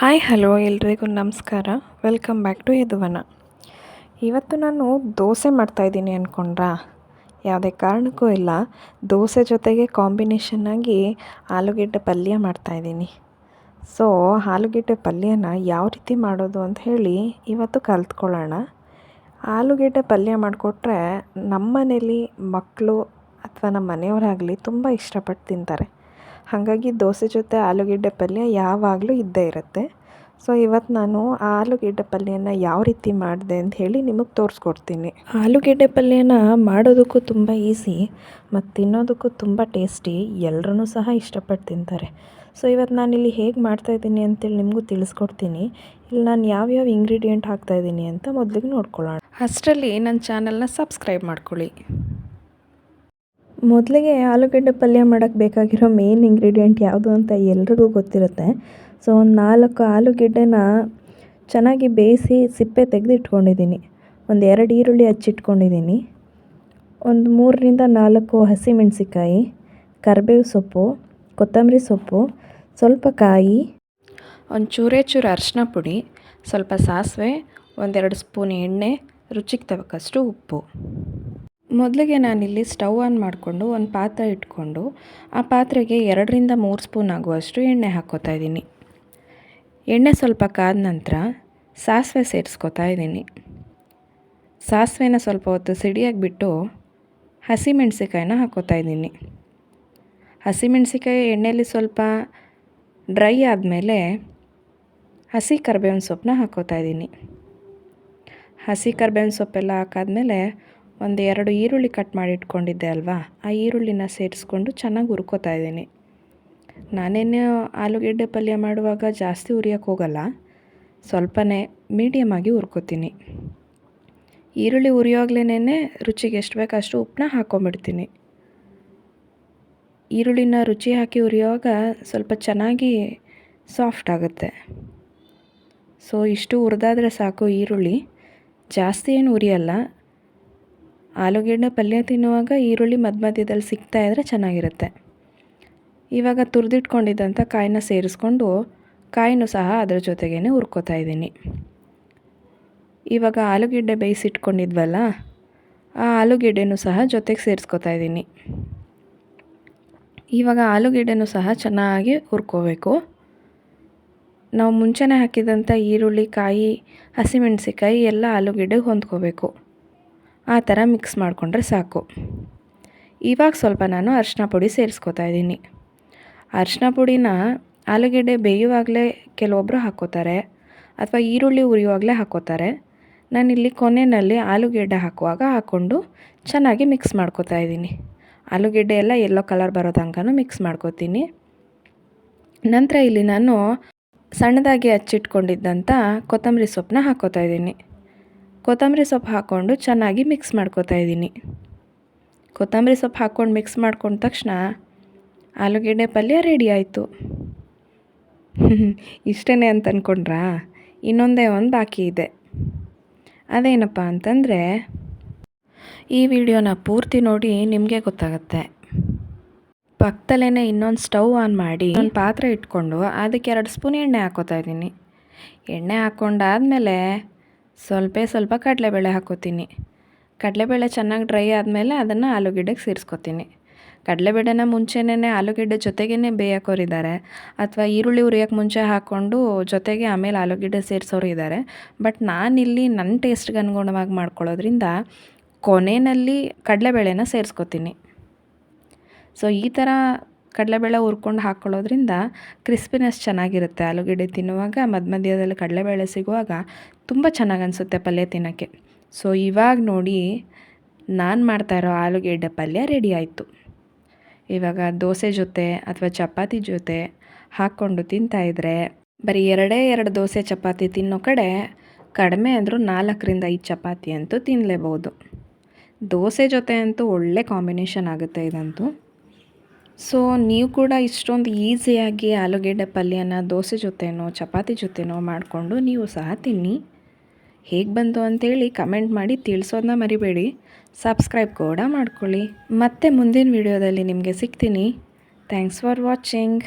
Hi, hello ಎಲ್ರಿಗೂ ನಮಸ್ಕಾರ. Welcome back to Yaduvana. ಇವತ್ತು ನಾನು ದೋಸೆ ಮಾಡ್ತಾಯಿದ್ದೀನಿ ಅಂದ್ಕೊಂಡ್ರಾ ಯಾವುದೇ ಕಾರಣಕ್ಕೂ ಇಲ್ಲ. ದೋಸೆ ಜೊತೆಗೆ ಕಾಂಬಿನೇಷನ್ ಆಗಿ ಆಲೂಗೆಡ್ಡೆ ಪಲ್ಯ ಮಾಡ್ತಾಯಿದ್ದೀನಿ ಸೊ ಆಲೂಗೆಡ್ಡೆ ಪಲ್ಯನ ಯಾವ ರೀತಿ ಮಾಡೋದು ಅಂತ ಹೇಳಿ ಇವತ್ತು ಕಲ್ತ್ಕೊಳ್ಳೋಣ. ಆಲೂಗೆಡ್ಡೆ ಪಲ್ಯ ಮಾಡಿಕೊಟ್ರೆ ನಮ್ಮ ಮನೇಲಿ ಮಕ್ಕಳು ಅಥವಾ ನಮ್ಮ ಮನೆಯವರಾಗಲಿ ತುಂಬ ಇಷ್ಟಪಟ್ಟು ತಿಂತಾರೆ. ಹಾಗಾಗಿ ದೋಸೆ ಜೊತೆ ಆಲೂಗೆಡ್ಡೆ ಪಲ್ಯ ಯಾವಾಗಲೂ ಇದ್ದೇ ಇರುತ್ತೆ. ಸೊ ಇವತ್ತು ನಾನು ಆಲೂಗೆಡ್ಡೆ ಪಲ್ಯನ ಯಾವ ರೀತಿ ಮಾಡಿದೆ ಅಂತ ಹೇಳಿ ನಿಮಗೆ ತೋರಿಸ್ಕೊಡ್ತೀನಿ. ಆಲೂಗೆಡ್ಡೆ ಪಲ್ಯನ ಮಾಡೋದಕ್ಕೂ ತುಂಬ ಈಸಿ ಮತ್ತು ತಿನ್ನೋದಕ್ಕೂ ತುಂಬ ಟೇಸ್ಟಿ ಎಲ್ಲರೂ ಸಹ ಇಷ್ಟಪಟ್ಟು ತಿಂತಾರೆ. ಸೊ ಇವತ್ತು ನಾನಿಲ್ಲಿ ಹೇಗೆ ಮಾಡ್ತಾಯಿದ್ದೀನಿ ಅಂತೇಳಿ ನಿಮಗೂ ತಿಳಿಸ್ಕೊಡ್ತೀನಿ. ಇಲ್ಲಿ ನಾನು ಯಾವ್ಯಾವ ಇಂಗ್ರೀಡಿಯೆಂಟ್ ಹಾಕ್ತಾಯಿದ್ದೀನಿ ಅಂತ ಮೊದಲಿಗೆ ನೋಡ್ಕೊಳ್ಳೋಣ. ಅಷ್ಟರಲ್ಲಿ ನನ್ನ ಚಾನಲ್ನ ಸಬ್ಸ್ಕ್ರೈಬ್ ಮಾಡ್ಕೊಳ್ಳಿ. ಮೊದಲಿಗೆ ಆಲೂಗಡ್ಡೆ ಪಲ್ಯ ಮಾಡೋಕ್ಕೆ ಬೇಕಾಗಿರೋ ಮೇನ್ ಇಂಗ್ರೀಡಿಯೆಂಟ್ ಯಾವುದು ಅಂತ ಎಲ್ರಿಗೂ ಗೊತ್ತಿರುತ್ತೆ. ಸೊ ಒಂದು ನಾಲ್ಕು ಆಲೂಗೆಡ್ಡೆನ ಚೆನ್ನಾಗಿ ಬೇಯಿಸಿ ಸಿಪ್ಪೆ ತೆಗೆದು ಇಟ್ಕೊಂಡಿದ್ದೀನಿ ಒಂದು ಎರಡು ಈರುಳ್ಳಿ ಹಚ್ಚಿಟ್ಕೊಂಡಿದ್ದೀನಿ. ಒಂದು ಮೂರರಿಂದ ನಾಲ್ಕು ಹಸಿಮೆಣಸಿಕಾಯಿ ಕರಿಬೇವು ಸೊಪ್ಪು, ಕೊತ್ತಂಬರಿ ಸೊಪ್ಪು, ಸ್ವಲ್ಪ ಕಾಯಿ, ಒಂದು ಚೂರೇ ಚೂರು ಅರಿಶಿನ ಪುಡಿ, ಸ್ವಲ್ಪ ಸಾಸಿವೆ, ಒಂದೆರಡು ಸ್ಪೂನ್ ಎಣ್ಣೆ, ರುಚಿಗೆ ತಕ್ಕಷ್ಟು ಉಪ್ಪು. ಮೊದಲಿಗೆ ನಾನಿಲ್ಲಿ ಸ್ಟವ್ ಆನ್ ಮಾಡಿಕೊಂಡು ಒಂದು ಪಾತ್ರೆ ಇಟ್ಕೊಂಡು, ಆ ಪಾತ್ರೆಗೆ ಎರಡರಿಂದ ಮೂರು ಸ್ಪೂನ್ ಆಗುವಷ್ಟು ಎಣ್ಣೆ ಹಾಕ್ಕೋತಾ ಇದ್ದೀನಿ. ಎಣ್ಣೆ ಸ್ವಲ್ಪ ಕಾದ ನಂತರ ಸಾಸಿವೆ ಸೇರಿಸ್ಕೊತಾ ಇದ್ದೀನಿ. ಸಾಸಿವೆನ ಸ್ವಲ್ಪ ಹೊತ್ತು ಸಿಡಿಯಾಗಿ ಬಿಟ್ಟು ಹಸಿಮೆಣ್ಸಿಕಾಯಿನ ಹಾಕ್ಕೋತಾ ಇದ್ದೀನಿ. ಹಸಿಮೆಣ್ಸಿಕಾಯಿ ಎಣ್ಣೆಯಲ್ಲಿ ಸ್ವಲ್ಪ ಡ್ರೈ ಆದಮೇಲೆ ಹಸಿ ಕರ್ಬೇವಿನ ಸೊಪ್ಪನ್ನ ಹಾಕ್ಕೋತಾ ಇದ್ದೀನಿ. ಹಸಿ ಕರ್ಬೇವಿನ ಸೊಪ್ಪೆಲ್ಲ ಹಾಕಾದ್ಮೇಲೆ ಒಂದು ಎರಡು ಈರುಳ್ಳಿ ಕಟ್ ಮಾಡಿ ಇಟ್ಕೊಂಡಿದ್ದೆ ಅಲ್ವಾ? ಆ ಈರುಳ್ಳಿನ ಸೇರಿಸ್ಕೊಂಡು ಚೆನ್ನಾಗಿ ಹುರ್ಕೋತಾ ಇದ್ದೀನಿ. ನಾನೇನು ಆಲೂಗೆಡ್ಡೆ ಪಲ್ಯ ಮಾಡುವಾಗ ಜಾಸ್ತಿ ಹುರಿಯೋಕ್ಕೆ ಹೋಗಲ್ಲ. ಸ್ವಲ್ಪನೇ ಮೀಡಿಯಮಾಗಿ ಹುರ್ಕೋತೀನಿ. ಈರುಳ್ಳಿ ಹುರಿಯೋಗ್ಲೇ ರುಚಿಗೆ ಎಷ್ಟು ಬೇಕು ಅಷ್ಟು ಉಪ್ಪನ್ನ ಹಾಕ್ಕೊಂಬಿಡ್ತೀನಿ ಈರುಳ್ಳಿನ ರುಚಿ ಹಾಕಿ ಹುರಿಯುವಾಗ ಸ್ವಲ್ಪ ಚೆನ್ನಾಗಿ ಸಾಫ್ಟ್ ಆಗುತ್ತೆ. ಸೊ ಇಷ್ಟು ಹುರಿದಾದ್ರೆ ಸಾಕು ಈರುಳ್ಳಿ. ಜಾಸ್ತಿ ಏನು ಉರಿಯಲ್ಲ ಆಲೂಗೆಡ್ಡೆ ಪಲ್ಯ ತಿನ್ನುವಾಗ ಈರುಳ್ಳಿ ಮಧ್ಯ ಮಧ್ಯದಲ್ಲಿ ಸಿಗ್ತಾ ಇದ್ದರೆ ಚೆನ್ನಾಗಿರುತ್ತೆ. ಇವಾಗ ತುರಿದಿಟ್ಕೊಂಡಿದ್ದಂಥ ಕಾಯಿನ ಸೇರಿಸ್ಕೊಂಡು ಕಾಯಿನೂ ಸಹ ಅದರ ಜೊತೆಗೇ ಹುರ್ಕೋತಾ ಇದ್ದೀನಿ. ಇವಾಗ ಆಲೂಗೆಡ್ಡೆ ಬೇಯಿಸಿಟ್ಕೊಂಡಿದ್ವಲ್ಲ, ಆ ಆಲೂಗಡ್ಡೆನೂ ಸಹ ಜೊತೆಗೆ ಸೇರಿಸ್ಕೊತಾ ಇದ್ದೀನಿ. ಇವಾಗ ಆಲೂಗಡ್ಡೆನೂ ಸಹ ಚೆನ್ನಾಗಿ ಹುರ್ಕೋಬೇಕು. ನಾವು ಮುಂಚೆನೇ ಹಾಕಿದಂಥ ಈರುಳ್ಳಿ, ಕಾಯಿ ಹಸಿಮೆಣಸಿಕಾಯಿ ಎಲ್ಲ ಆಲೂಗೆಡ್ಡೆಗೆ ಹೊಂದ್ಕೋಬೇಕು. ಆ ಥರ ಮಿಕ್ಸ್ ಮಾಡಿಕೊಂಡ್ರೆ ಸಾಕು. ಇವಾಗ ಸ್ವಲ್ಪ ನಾನು ಅರಿಶಿನ ಪುಡಿ ಸೇರಿಸ್ಕೊತಾ ಇದ್ದೀನಿ. ಅರಿಶಿನ ಪುಡಿನ ಆಲೂಗೆಡ್ಡೆ ಬೇಯುವಾಗಲೇ ಕೆಲವೊಬ್ಬರು ಹಾಕ್ಕೋತಾರೆ ಅಥವಾ ಈರುಳ್ಳಿ ಉರಿಯುವಾಗಲೇ ಹಾಕ್ಕೋತಾರೆ. ನಾನಿಲ್ಲಿ ಕೊನೆಯಲ್ಲಿ ಆಲೂಗೆಡ್ಡೆ ಹಾಕುವಾಗ ಹಾಕ್ಕೊಂಡು ಚೆನ್ನಾಗಿ ಮಿಕ್ಸ್ ಮಾಡ್ಕೋತಾ ಇದ್ದೀನಿ. ಆಲೂಗೆಡ್ಡೆ ಎಲ್ಲ ಎಲ್ಲೋ ಕಲರ್ ಬರೋ ತನಕನೂ ಮಿಕ್ಸ್ ಮಾಡ್ಕೋತೀನಿ. ನಂತರ ಇಲ್ಲಿ ನಾನು ಸಣ್ಣದಾಗಿ ಹಚ್ಚಿಟ್ಕೊಂಡಿದ್ದಂಥ ಕೊತ್ತಂಬರಿ ಸೊಪ್ಪನ್ನ ಹಾಕ್ಕೋತಾ ಇದ್ದೀನಿ. ಕೊತ್ತಂಬರಿ ಸೊಪ್ಪು ಹಾಕ್ಕೊಂಡು ಚೆನ್ನಾಗಿ ಮಿಕ್ಸ್ ಮಾಡ್ಕೋತಾ ಇದ್ದೀನಿ. ಕೊತ್ತಂಬರಿ ಸೊಪ್ಪು ಹಾಕ್ಕೊಂಡು ಮಿಕ್ಸ್ ಮಾಡ್ಕೊಂಡ ತಕ್ಷಣ ಆಲೂಗೆಡ್ಡೆ ಪಲ್ಯ ರೆಡಿ ಆಯಿತು. ಇಷ್ಟೇ ಅಂತ ಅಂದ್ಕೊಂಡ್ರಾ ಇನ್ನೊಂದೇ ಒಂದು ಬಾಕಿ ಇದೆ. ಅದೇನಪ್ಪ ಅಂತಂದರೆ, ಈ ವಿಡಿಯೋನ ಪೂರ್ತಿ ನೋಡಿ ನಿಮಗೆ ಗೊತ್ತಾಗುತ್ತೆ. ಪಕ್ಕದಲ್ಲೇ ಇನ್ನೊಂದು ಸ್ಟವ್ ಆನ್ ಮಾಡಿ ಒಂದು ಪಾತ್ರೆ ಇಟ್ಕೊಂಡು ಅದಕ್ಕೆ ಎರಡು ಸ್ಪೂನ್ ಎಣ್ಣೆ ಹಾಕೋತಾ ಇದ್ದೀನಿ. ಎಣ್ಣೆ ಹಾಕ್ಕೊಂಡಾದಮೇಲೆ ಸ್ವಲ್ಪ ಸ್ವಲ್ಪ ಕಡಲೆಬೇಳೆ ಹಾಕೋತೀನಿ. ಕಡಲೆಬೇಳೆ ಚೆನ್ನಾಗಿ ಡ್ರೈ ಆದಮೇಲೆ ಅದನ್ನು ಆಲೂಗೆಡ್ಡೆಗೆ ಸೇರಿಸ್ಕೊತೀನಿ. ಕಡಲೆಬೇಳೆನ ಮುಂಚೆನೇ ಆಲೂಗೆಡ್ಡೆ ಜೊತೆಗೇ ಬೇಯೋಕೋರಿದ್ದಾರೆ ಅಥವಾ ಈರುಳ್ಳಿ ಉರಿಯೋಕ್ಕೆ ಮುಂಚೆ ಹಾಕ್ಕೊಂಡು ಜೊತೆಗೆ ಆಮೇಲೆ ಆಲೂಗೆಡ್ಡೆ ಸೇರಿಸೋರು ಇದ್ದಾರೆ ಬಟ್ ನಾನಿಲ್ಲಿ ನನ್ನ ಟೇಸ್ಟ್ಗೆ ಅನುಗುಣವಾಗಿ ಮಾಡ್ಕೊಳ್ಳೋದ್ರಿಂದ ಕೊನೆಯಲ್ಲಿ ಕಡಲೆಬೇಳೆನ ಸೇರಿಸ್ಕೊತೀನಿ. ಸೊ ಈ ಥರ ಕಡಲೆಬೇಳೆ ಹುರ್ಕೊಂಡು ಹಾಕ್ಕೊಳ್ಳೋದ್ರಿಂದ ಕ್ರಿಸ್ಪಿನೆಸ್ ಚೆನ್ನಾಗಿರುತ್ತೆ. ಆಲೂಗೆಡ್ಡೆ ತಿನ್ನುವಾಗ ಮಧ್ಯ ಮಧ್ಯದಲ್ಲಿ ಕಡಲೆಬೇಳೆ ಸಿಗುವಾಗ ತುಂಬ ಚೆನ್ನಾಗಿ ಅನಿಸುತ್ತೆ ಪಲ್ಯ ತಿನ್ನೋಕ್ಕೆ. ಸೊ ಇವಾಗ ನೋಡಿ ನಾನು ಮಾಡ್ತಾ ಇರೋ ಆಲೂಗೆಡ್ಡೆ ಪಲ್ಯ ರೆಡಿ ಆಯಿತು. ಇವಾಗ ದೋಸೆ ಜೊತೆ ಅಥವಾ ಚಪಾತಿ ಜೊತೆ ಹಾಕ್ಕೊಂಡು ತಿಂತಾಯಿದ್ರೆ ಬರೀ ಎರಡೇ ಎರಡು ದೋಸೆ ಚಪಾತಿ ತಿನ್ನೋ ಕಡೆ ಕಡಿಮೆ ಅಂದರೂ ನಾಲ್ಕರಿಂದ ಐದು ಚಪಾತಿ ಅಂತೂ ತಿನ್ನಲೇಬೋದು ದೋಸೆ ಜೊತೆ ಅಂತೂ ಒಳ್ಳೆ ಕಾಂಬಿನೇಷನ್ ಆಗುತ್ತೆ ಇದಂತೂ. ಸೊ ನೀವು ಕೂಡ ಇಷ್ಟೊಂದು ಈಸಿಯಾಗಿ ಆಲೂಗೆಡ್ಡೆ ಪಲ್ಯನ, ದೋಸೆ ಜೊತೆನೋ, ಚಪಾತಿ ಜೊತೆನೋ ಮಾಡಿಕೊಂಡು ನೀವು ಸಹ ತಿನ್ನಿ. ಹೇಗೆ ಬಂತು ಅಂತೇಳಿ ಕಮೆಂಟ್ ಮಾಡಿ ತಿಳಿಸೋದನ್ನ ಮರಿಬೇಡಿ. ಸಬ್ಸ್ಕ್ರೈಬ್ ಕೂಡ ಮಾಡ್ಕೊಳ್ಳಿ. ಮತ್ತೆ ಮುಂದಿನ ವಿಡಿಯೋದಲ್ಲಿ ನಿಮಗೆ ಸಿಗ್ತೀನಿ. Thanks for watching